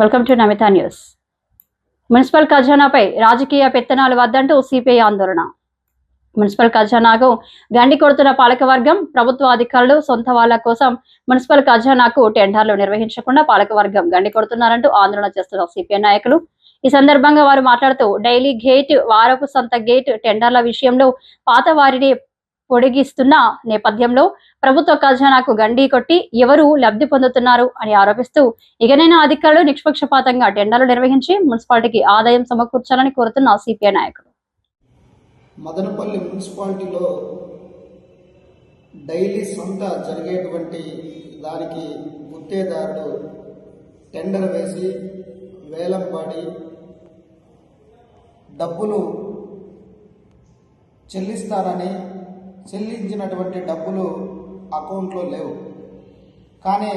Welcome to Namita news municipal ఖజానాపై రాజకీయ పెత్తనాలు వద్దంటూ CPI ఆందోళన. మున్సిపల్ ఖజానాకు గండి కొడుతున్న పాలకవర్గం ప్రభుత్వ అధికారులు సొంత వాళ్ళ కోసం మున్సిపల్ ఖజానాకు టెండర్లు నిర్వహించకుండా పాలకవర్గం గండి కొడుతున్నారంటూ ఆందోళన చేస్తున్న సిపిఐ నాయకులు. ఈ సందర్భంగా వారు మాట్లాడుతూ డైలీ గేట్ వారపు సంత గేట్ టెండర్ల విషయంలో పాత వారిని పొడిగిస్తున్న నేపథ్యంలో ప్రభుత్వ ఖజానాకు గండి కొట్టి ఎవరు లబ్ధి పొందుతున్నారు అని ఆరోపిస్తూ ఇకనైనా అధికారులు నిష్పక్షపాతంగా టెండర్లు నిర్వహించి మున్సిపాలిటీకి ఆదాయం సమకూర్చాలని కోరుతున్న సిపిఐ నాయకులు. మదనపల్లి మున్సిపాలిటీలో డైలీ సొంత జరిగేటువంటి దానికి గుత్తేదారుడు టెండర్ వేసి వేలం పాడి డబ్బులు చెల్లిస్తారని చెల్లించినటువంటి డబ్బులు అకౌంట్లో లేవు. కానీ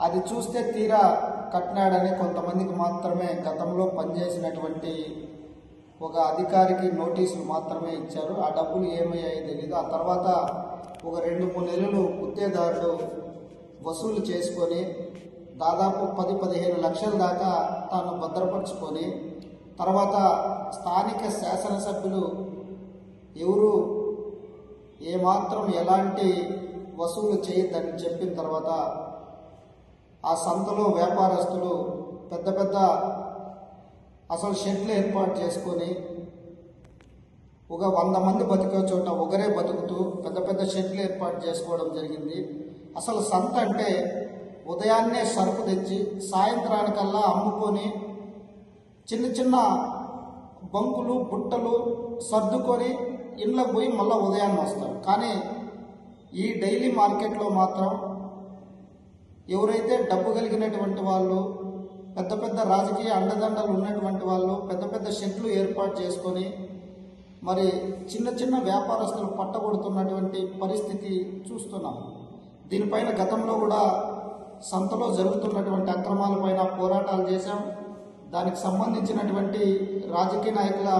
అది చూస్తే తీరా కట్టినాడని కొంతమందికి మాత్రమే గతంలో పనిచేసినటువంటి ఒక అధికారికి నోటీసులు మాత్రమే ఇచ్చారు. ఆ డబ్బులు ఏమయ్యాయో తెలియదు ఆ తర్వాత ఒక రెండు మూడు నెలలు గుత్తేదారుడు వసూలు చేసుకొని దాదాపు పది పదిహేను లక్షల దాకా తాను భద్రపరుచుకొని తర్వాత స్థానిక శాసనసభ్యులు ఎవరు ఏమాత్రం ఎలాంటి వసూలు చేయొద్దని చెప్పిన తర్వాత ఆ సంతలో వ్యాపారస్తులు పెద్ద పెద్ద అసలు షెడ్లు ఏర్పాటు చేసుకొని ఒక వంద మంది బతికే చోట ఒకరే బతుకుతూ పెద్ద పెద్ద షెడ్లు ఏర్పాటు చేసుకోవడం జరిగింది. అసలు సంత అంటే ఉదయాన్నే సరుకు తెచ్చి సాయంత్రానికల్లా అమ్ముకొని చిన్న చిన్న బంకులు బుట్టలు సర్దుకొని ఇండ్లకు పోయి మళ్ళీ ఉదయాన్నే వస్తారు. కానీ ఈ డైలీ మార్కెట్లో మాత్రం ఎవరైతే డబ్బు కలిగినటువంటి వాళ్ళు పెద్ద పెద్ద రాజకీయ అండదండలు ఉన్నటువంటి వాళ్ళు పెద్ద పెద్ద షెడ్లు ఏర్పాటు చేసుకొని మరి చిన్న చిన్న వ్యాపారస్తులు పట్టగొడుతున్నటువంటి పరిస్థితి చూస్తున్నాం. దీనిపైన గతంలో కూడా సంతలో జరుగుతున్నటువంటి అక్రమాలపైన పోరాటాలు చేశాం. దానికి సంబంధించినటువంటి రాజకీయ నాయకుల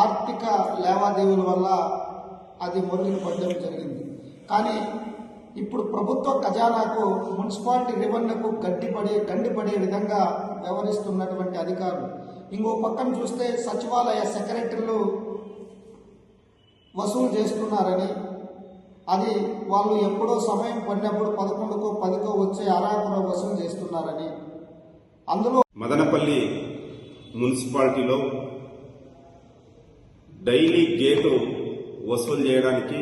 ఆర్థిక లావాదేవీల వల్ల అది మొరుగులు పడడం జరిగింది. కానీ ఇప్పుడు ప్రభుత్వ ఖజానాకు మున్సిపాలిటీ రెవెన్యూకు గడ్డిపడే గండిపడే విధంగా వ్యవహరిస్తున్నటువంటి అధికారులు. ఇంకో పక్కన చూస్తే సచివాలయ సెక్రటరీలు వసూలు చేస్తున్నారని అది వాళ్ళు ఎప్పుడో సమయం పడినప్పుడు పదకొండుకో పదికో వచ్చే అరాకుర వసూలు చేస్తున్నారని. అందులో మదనపల్లి మున్సిపాలిటీలో డైలీ గేటు వసూలు చేయడానికి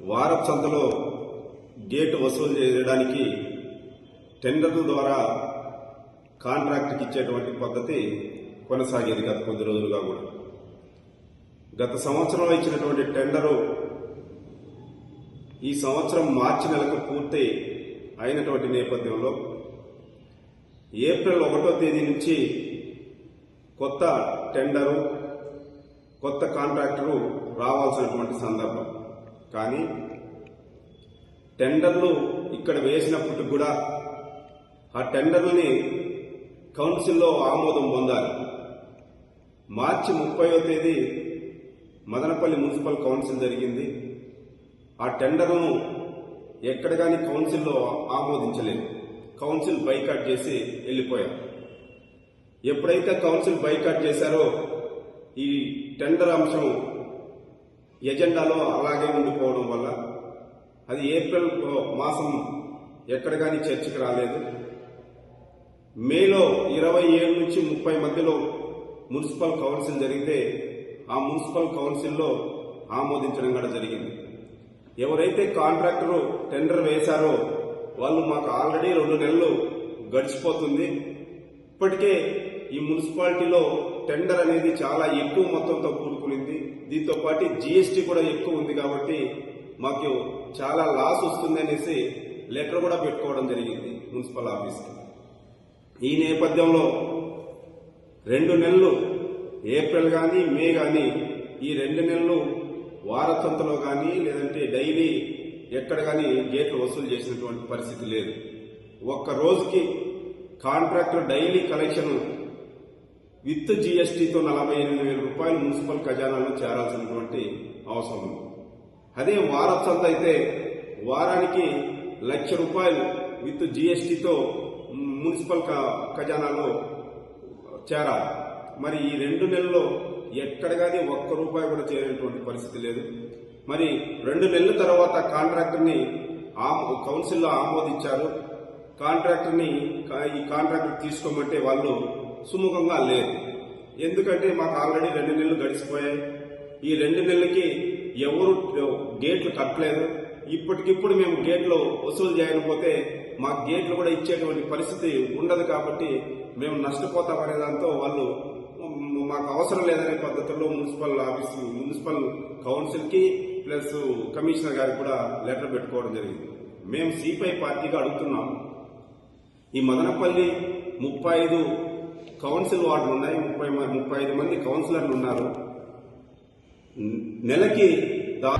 వారపు సంతలో గేటు వసూలు చేయడానికి టెండర్ల ద్వారా కాంట్రాక్ట్కి ఇచ్చేటువంటి పద్ధతి కొనసాగేది గత కొద్ది రోజులుగా కూడా. గత సంవత్సరంలో ఇచ్చినటువంటి టెండరు ఈ సంవత్సరం మార్చి నెలకు పూర్తి అయినటువంటి నేపథ్యంలో ఏప్రిల్ ఒకటో తేదీ నుంచి కొత్త టెండరు కొత్త కాంట్రాక్టరు రావాల్సినటువంటి సందర్భం. కానీ టెండర్లు ఇక్కడ వేసినప్పటికి కూడా ఆ టెండర్లని కౌన్సిల్లో ఆమోదం పొందాలి. మార్చి ముప్పైవ తేదీ మదనపల్లి మున్సిపల్ కౌన్సిల్ జరిగింది. ఆ టెండర్ను ఎక్కడ కానీ కౌన్సిల్లో ఆమోదించలేదు. కౌన్సిల్ బైకాట్ చేసి వెళ్ళిపోయారు. ఎప్పుడైతే కౌన్సిల్ బైకాట్ చేశారో ఈ టెండర్ అంశం ఎజెండాలో అలాగే ఉండిపోవడం వల్ల అది ఏప్రిల్ మాసం ఎక్కడ కానీ చర్చకు రాలేదు. మేలో ఇరవై ఏడు నుంచి ముప్పై మధ్యలో మున్సిపల్ కౌన్సిల్ జరిగితే ఆ మున్సిపల్ కౌన్సిల్లో ఆమోదించడం కూడా జరిగింది. ఎవరైతే కాంట్రాక్టరు టెండర్ వేశారో వాళ్ళు మాకు ఆల్రెడీ రెండు నెలలు గడిచిపోతుంది. ఇప్పటికే ఈ మున్సిపాలిటీలో టెండర్ అనేది చాలా ఎక్కువ మొత్తంతో కూడుకునింది దీంతో పాటు జీఎస్టీ కూడా ఎక్కువ ఉంది కాబట్టి మాకు చాలా లాస్ వస్తుంది అనేసి లెటర్ కూడా పెట్టుకోవడం జరిగింది మున్సిపల్ ఆఫీస్కి ఈ నేపథ్యంలో రెండు నెలలు ఏప్రిల్ కానీ మే కానీ ఈ రెండు నెలలు వారతంతలో కానీ లేదంటే డైలీ ఎక్కడ కానీ గేట్లు వసూలు చేసినటువంటి పరిస్థితి లేదు. ఒక్క రోజుకి కాంట్రాక్టర్ డైలీ కలెక్షన్ విత్ జీఎస్టీతో నలభై ఎనిమిది వేల రూపాయలు మున్సిపల్ ఖజానాలో చేరాల్సినటువంటి అవసరం ఉంది. అదే వారసంత అయితే వారానికి లక్ష రూపాయలు విత్ జీఎస్టీతో మున్సిపల్ ఖజానాలో చేరాలి. మరి ఈ రెండు నెలల్లో ఎక్కడగాది ఒక్క రూపాయి కూడా చేరేటువంటి పరిస్థితి లేదు. మరి రెండు నెలల తర్వాత కాంట్రాక్టర్ని కౌన్సిల్లో ఆమోదించారు. కాంట్రాక్టర్ని ఈ కాంట్రాక్టర్ తీసుకోమంటే వాళ్ళు సుముఖంగా లేదు. ఎందుకంటే మాకు ఆల్రెడీ రెండు నెలలు గడిచిపోయాయి. ఈ రెండు నెలలకి ఎవరు గేట్లు కట్టలేదు. ఇప్పటికిప్పుడు మేము గేట్లు వసూలు చేయకపోతే మా గేట్లు కూడా ఇచ్చేటువంటి పరిస్థితి ఉండదు కాబట్టి మేము నష్టపోతామనే దాంతో వాళ్ళు మాకు అవసరం లేదనే పద్ధతిలో మున్సిపల్ ఆఫీస్ మున్సిపల్ కౌన్సిల్కి ప్లస్ కమిషనర్ గారికి కూడా లెటర్ పెట్టుకోవడం జరిగింది. మేము సిపిఐ పార్టీగా అడుగుతున్నాం ఈ మదనపల్లి ముప్పై ఐదు కౌన్సిల్ వార్డులు ఉన్నాయి. ముప్పై ముప్పై ఐదు మంది కౌన్సిలర్లు ఉన్నారు. నెలకి దా